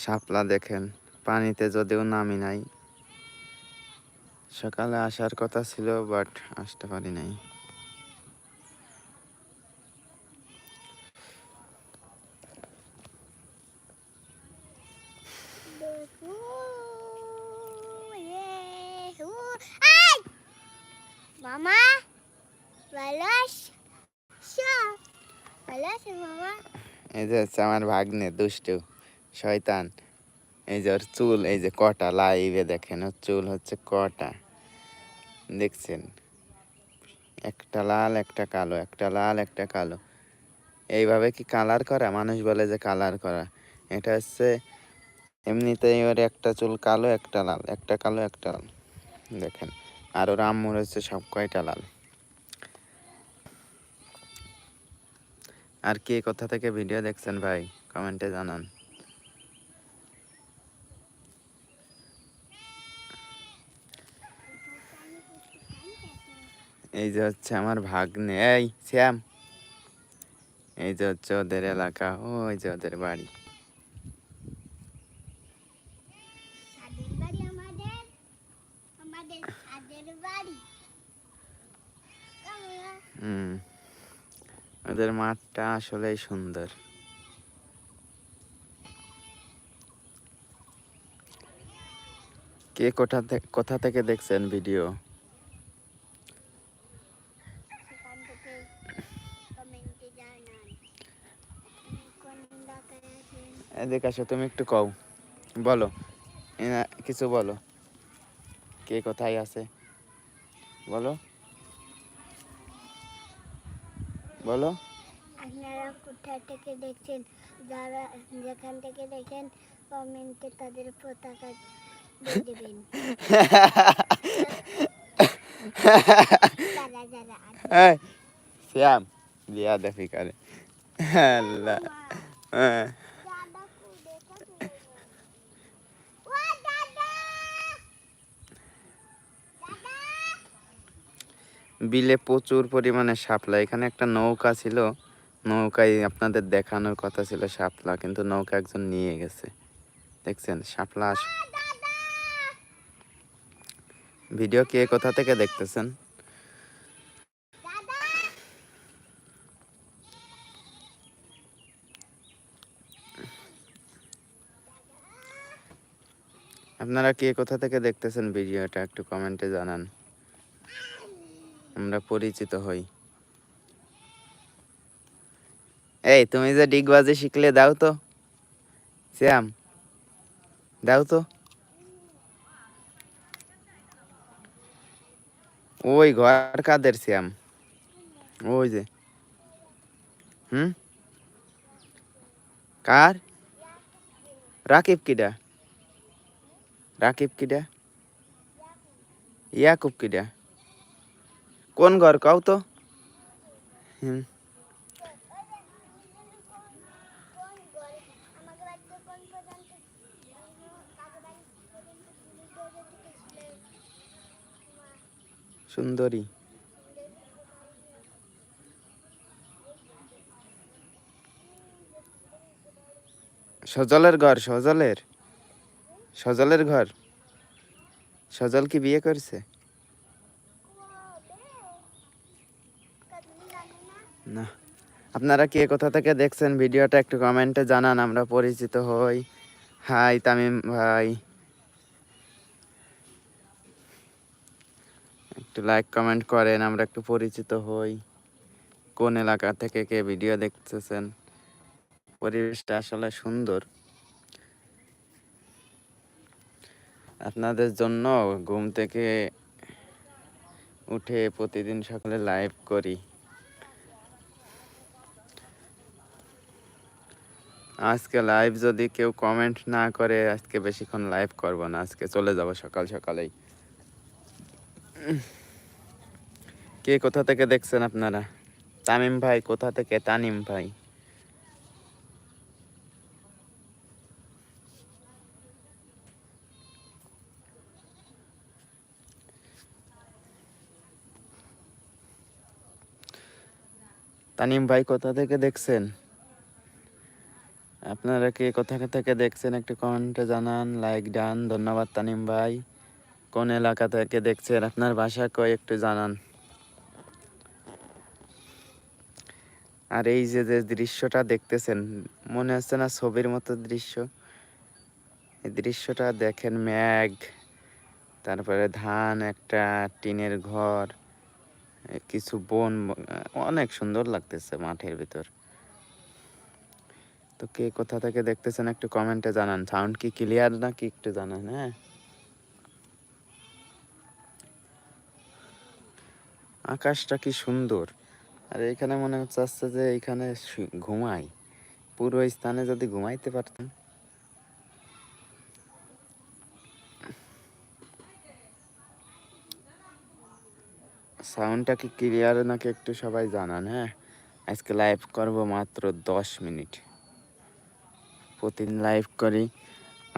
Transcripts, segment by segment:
শাপলা দেখেন পানিতে যদিও নামি নাই। সকালে আসার কথা ছিল বাট আসতে পারি নাই। মামা ভালো ভালো মামা। এই যে হচ্ছে আমার ভাগ্নে দুষ্টু। শয়তান। এই যে ওর চুল, এই যে কটা লাইভে দেখেন, ওর চুল হচ্ছে কটা। দেখছেন? একটা লাল, একটা কালো, একটা লাল, একটা কালো। এইভাবে কি কালার করা? মানুষ বলে যে কালার করা। এটা হচ্ছে এমনিতেই ওর একটা চুল কালো, একটা লাল, একটা কালো, একটা লাল। দেখেন? আর ওর আম্মুর হচ্ছে সব কয়টা লাল। আর কে কোথা থেকে ভিডিও দেখছেন ভাই? কমেন্টে জানান। এই যে হচ্ছে আমার ভাগ্নে এই শ্যাম। এই যে হচ্ছে ওদের এলাকা ওই যে ওদের বাড়ি। হুম ওদের মাঠটা আসলেই সুন্দর। কে কোথা থেকে কোথা থেকে দেখছেন ভিডিও সেখান থেকে কমেন্টে জানান কোন এলাকায় আছেন এদিকে আসো তুমি একটু কও। বলো কিছু বলো। কে কোথায় আছে? বলো। বলো। আপনারা কোথা থেকে দেখছেন? যারা যেখান থেকে দেখেন কমেন্টে তাদের পতাকা দেবেন। শ্যাম বিয়া দেখি করে। আল্লাহ হ্যাঁ। দাদা কুদে কাছে। ও দাদা দাদা বিলে প্রচুর পরিমাণে শাপলা। এখানে একটা নৌকা ছিল। নৌকায় আপনাদের দেখানোর কথা ছিল শাপলা, কিন্তু নৌকা একজন নিয়ে গেছে। দেখছেন, শাপলা ভিডিও কে কোথা থেকে দেখতেছেন? আপনারা কে কোথা থেকে দেখতেছেন ভিডিওটা একটু কমেন্টে জানান। আমরা পরিচিত হই। এই, তুমি যে ডিগবাজি শিখলে দাও তো। শ্যাম, দাও তো। ওই ঘর কাদের শ্যাম? ওই যে। হুম? কার? রাকিব কিডা? রাকিব কিডা? ইয়াকুব কিডা? কোন ঘর কাও তো সুন্দরী সজলের ঘর সজলের সজলের ঘর সজল কি বিয়ে করছে না। আপনারা কে কোথা থেকে দেখছেন? ভিডিওটা একটু কমেন্টে জানান, আমরা পরিচিত হই। হাই, তামিম ভাই। একটু লাইক কমেন্ট করেন, আমরা একটু পরিচিত হই। কোন এলাকা থেকে কে ভিডিও দেখতেছেন? পরিবেশটা আসলে সুন্দর। আপনাদের জন্য ঘুম থেকে উঠে প্রতিদিন সকালে লাইভ করি। আজকে লাইভ যদি কেউ কমেন্ট না করে, আজকে বেশিক্ষণ লাইভ করব না। আজকে চলে যাব সকাল সকালেই। কে কোথা থেকে দেখছেন আপনারা? তামিম ভাই, কোথা থেকে? তানিম ভাই। তানিম ভাই, কোথা থেকে দেখছেন? আপনারা কে কোথা থেকে দেখছেন একটু কমেন্টে জানান লাইক ডান, ধন্যবাদ তানিম ভাই। কোন এলাকা থেকে দেখছেন, আপনার ভাষা কয় একটু জানান। আর এই যে যে দৃশ্যটা দেখতেছেন, মনে হচ্ছে না ছবির মতো দৃশ্য। এই দৃশ্যটা দেখেন মেঘ, তারপরে ধান, একটা টিনের ঘর, কিছু বন, অনেক সুন্দর লাগতেছে মাঠের ভিতর। তো কে কোথা থেকে দেখতেছেন একটু কমেন্টে জানান। সাউন্ড কি ক্লিয়ার নাকি একটু জানান হ্যাঁ? আকাশটা কি সুন্দর। আর এখানে মনে হচ্ছে আসছে যে এখানে ঘুমাই। পুরো স্থানে যদি ঘুমাইতে পারতাম সাউন্ডটা কি ক্লিয়ার নাকি একটু সবাই জানান হ্যাঁ? আজকে লাইভ করব মাত্র দশ মিনিট। প্রতিদিন লাইভ করি।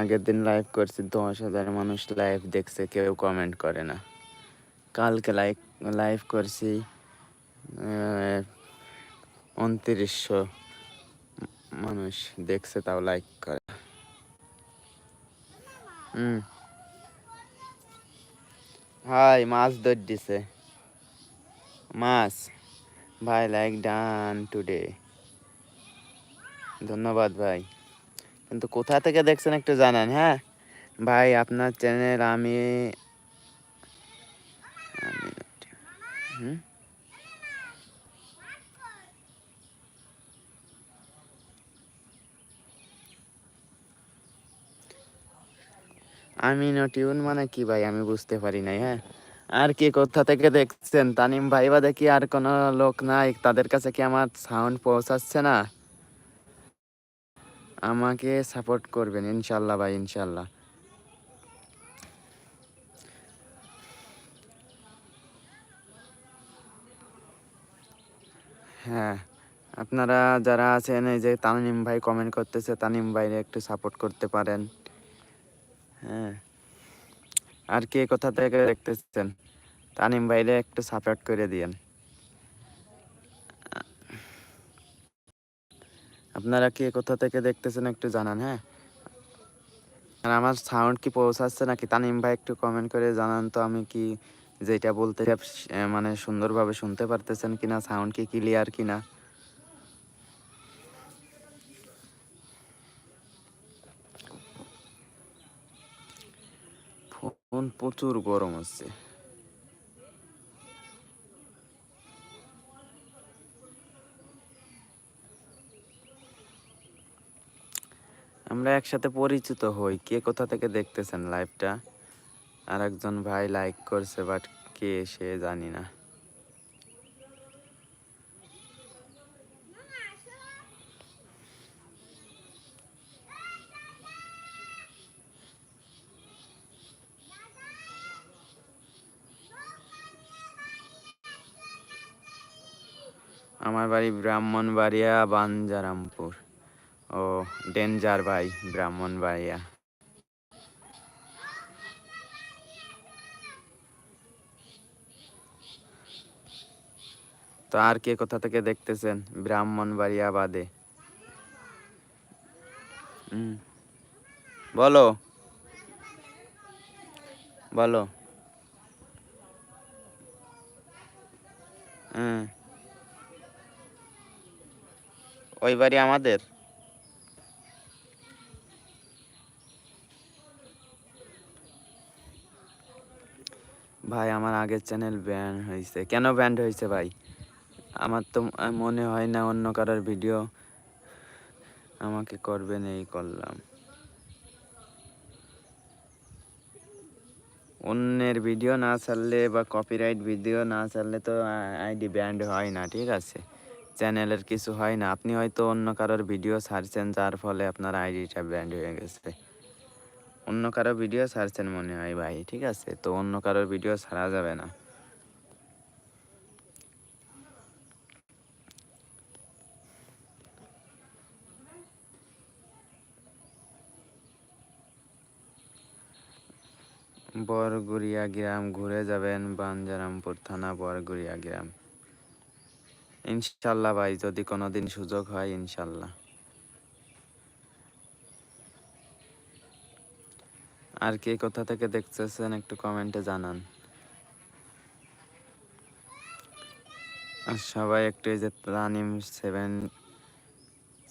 আগের দিন লাইভ করছি, দশ হাজার মানুষ লাইভ দেখছে, কেউ কমেন্ট করে না। কালকে লাইভ লাইভ করছি উনত্রিশশো মানুষ দেখছে, তাও লাইক করে। হুম হাই, মাছ ধর দিছে। মাছ। ভাই লাইক ডান টুডে ধন্যবাদ, ভাই। কিন্তু কোথা থেকে দেখছেন একটু জানান হ্যাঁ? ভাই, আপনার চ্যানেল আমি আমি নটিউন মানে কি ভাই? আমি বুঝতে পারি নাই হ্যাঁ? আর কি কোথা থেকে দেখছেন? তানিম ভাই বা দেখি আর কোনো লোক নাই। তাদের কাছে কি আমার সাউন্ড পৌঁছাচ্ছে না? আমাকে সাপোর্ট করবেন, ইনশাল্লাহ ভাই, ইনশাল্লাহ। হ্যাঁ আপনারা যারা আছেন, এই যে তানিম ভাই কমেন্ট করতেছে, তানিম ভাইরে একটু সাপোর্ট করতে পারেন। হ্যাঁ আর কে কোথা থেকে দেখতেছেন? তানিম ভাইরে একটু সাপোর্ট করে দিয়েন। আপনারা কে কোথা থেকে দেখতেছেন একটু জানান হ্যাঁ? আর আমার সাউন্ড কি পৌঁছাচ্ছে নাকি? তানিম ভাই একটু কমেন্ট করে জানান তো আমি কি যেটা বলতে মানে সুন্দরভাবে শুনতে পারতেছেন কিনা সাউন্ড কি ক্লিয়ার কিনা? ফোন প্রচুর গরম হচ্ছে। আমরা একসাথে পরিচিত হই। কে কোথা থেকে দেখতেছেন লাইভটা আর একজন ভাই লাইক করছে বাট কে সে জানি না। আমার বাড়ি ব্রাহ্মণবাড়িয়া, বাঞ্জারামপুর। ও ডেঞ্জার ভাই ব্রাহ্মণবাড়িয়া তো আর কে কোথা থেকে দেখতেছেন? ব্রাহ্মণবাড়িয়া বাদে। হুম বলো। বলো। হুম ওই বাড়ি আমাদের? আগের চ্যানেল ব্যান হয়েছে কেন ব্যান্ড হয়েছে ভাই? আমার তো মনে হয় না অন্য কারোর ভিডিও আমাকে করবেন এই করলাম। অন্যের ভিডিও না ছাড়লে বা কপিরাইট ভিডিও না ছাড়লে তো আইডি ব্যান্ড হয় না, ঠিক আছে? চ্যানেলের কিছু হয় না। আপনি হয়তো অন্য কারোর ভিডিও ছাড়ছেন, যার ফলে আপনার আইডিটা ব্যান্ড হয়ে গেছে। অন্য কারও ভিডিও ছাড়ছেন মনে হয় ভাই, ঠিক আছে? তো অন্য কারোর ভিডিও ছাড়া যাবে না। বরগুড়িয়া গ্রাম ঘুরে যাবেন, বাঞ্জারামপুর থানা, বরগুড়িয়া গ্রাম। ইনশাল্লাহ ভাই, যদি কোনোদিন সুযোগ হয়, ইনশাল্লাহ। আর কে কোথা থেকে দেখতেছেন একটু কমেন্টে জানান। আর সবাই একটু এই যে Tanim seven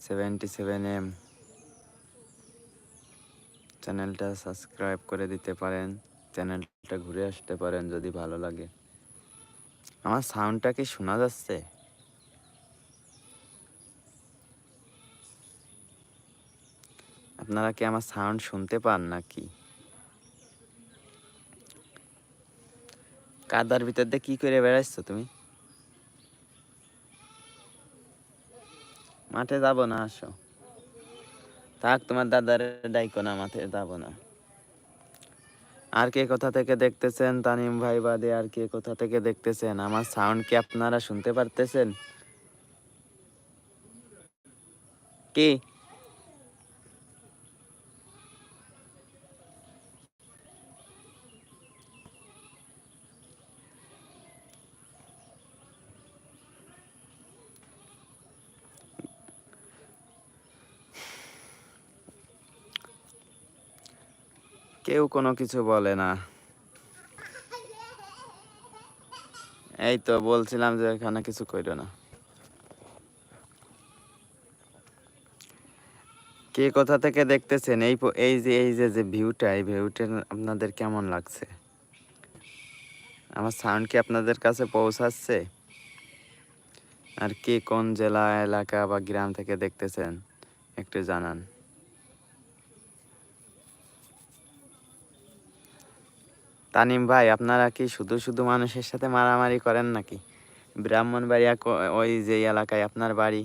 seventy seven M চ্যানেলটা সাবস্ক্রাইব করে দিতে পারেন, চ্যানেলটা ঘুরে আসতে পারেন যদি ভালো লাগে। আমার সাউন্ডটা কি শোনা যাচ্ছে? আপনারা কি আমার সাউন্ড শুনতে পান নাকি? কাদার ভিতর দিয়ে কি করে বেড়াচ্ছ তুমি? মাঠে যাব না, আসো। থাক, তোমার দাদার ডাইকো না, মাঠে যাব না। আর কে কোথা থেকে দেখতেছেন, তানিম ভাই বাদে আর কে কোথা থেকে দেখতেছেন? আমার সাউন্ড কি আপনারা শুনতে পারতেছেন? কি? কেউ কোনো কিছু বলে না। এই তো বলছিলাম যে এখানে কিছু কইরো না। কে কোথা থেকে দেখতেছেন? এই এই যে এই যে যে ভিউটা, এই ভিউটা আপনাদের কেমন লাগছে? আমার সাউন্ড কি আপনাদের কাছে পৌঁছাচ্ছে? আর কে কোন জেলা, এলাকা বা গ্রাম থেকে দেখতেছেন? একটু জানান। তানিম ভাই, আপনারা কি শুধু শুধু মানুষের সাথে মারামারি করেন নাকি? ব্রাহ্মণবাড়িয়া ওই যে এলাকায় আপনার বাড়ি?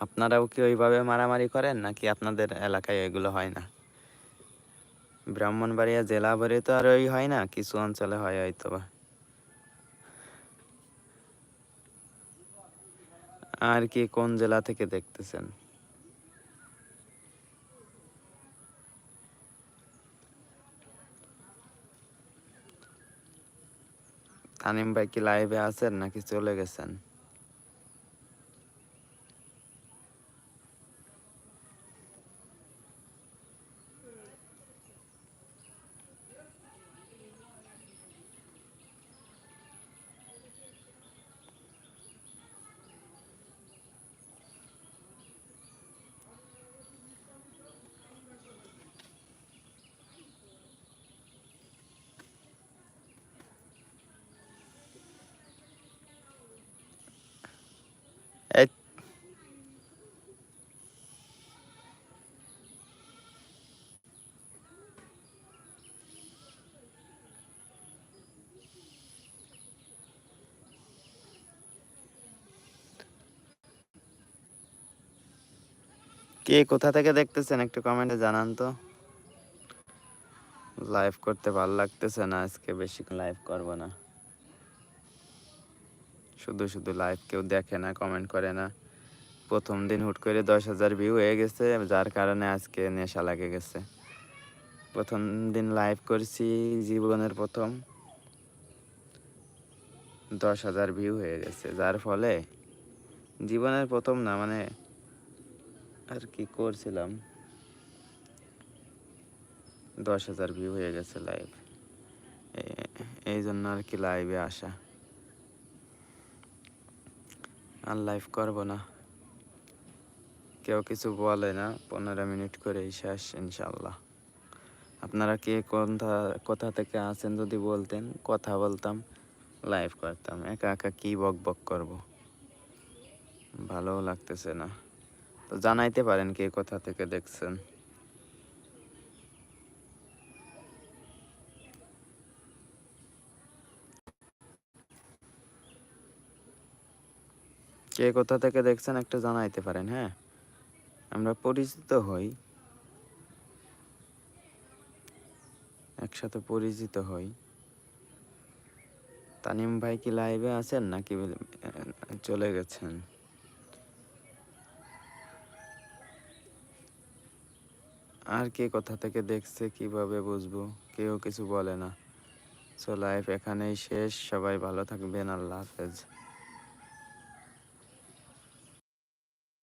আপনারাও কি ওইভাবে মারামারি করেন নাকি আপনাদের এলাকায় এগুলো হয় না? ব্রাহ্মণবাড়িয়া জেলা ভরে তো আর ওই হয় না, কিছু অঞ্চলে হয় হয়তো বা আর কি কোন জেলা থেকে দেখতেছেন? তানিম ভাই কি লাইভে আছেন নাকি চলে গেছেন? কে কোথা থেকে দেখতেছেন একটু কমেন্টে জানান তো। লাইভ করতে ভালো লাগতেছে না, আজকে বেশি লাইভ করব না। শুধু শুধু লাইভ কেউ দেখে না কমেন্ট করে না। প্রথম দিন হুট করে দশ হাজার ভিউ হয়ে গেছে, যার কারণে আজকে নেশা লাগে গেছে। প্রথম দিন লাইভ করছি জীবনের প্রথম। দশ হাজার ভিউ হয়ে গেছে, যার ফলে জীবনের প্রথম না মানে আর কি করছিলাম? দশ হাজার ভিউ হয়ে গেছে লাইভ এই জন্য আর কি লাইভে আসা। আর লাইভ করব না। কেউ কিছু বলে না, পনেরো মিনিট করেই শেষ ইনশাল্লাহ আপনারা কে কোথা কোথা থেকে আছেন যদি বলতেন, কথা বলতাম লাইভ করতাম। একা একা কি বক বক করব? ভালোও লাগতেছে না। তো জানাইতে পারেন কে কোথা থেকে দেখছেন। কে কোথা থেকে দেখছেন একটা জানাইতে পারেন হ্যাঁ? আমরা পরিচিত হই। একসাথে পরিচিত হই। তানিম ভাই কি লাইভে আছেন নাকি চলে গেছেন? আর কে কোথা থেকে দেখছে, কীভাবে বুঝব? কেউ কিছু বলে না। সো লাইফ এখানেই শেষ। সবাই ভালো থাকবেন। আল্লাহ হাফেজ।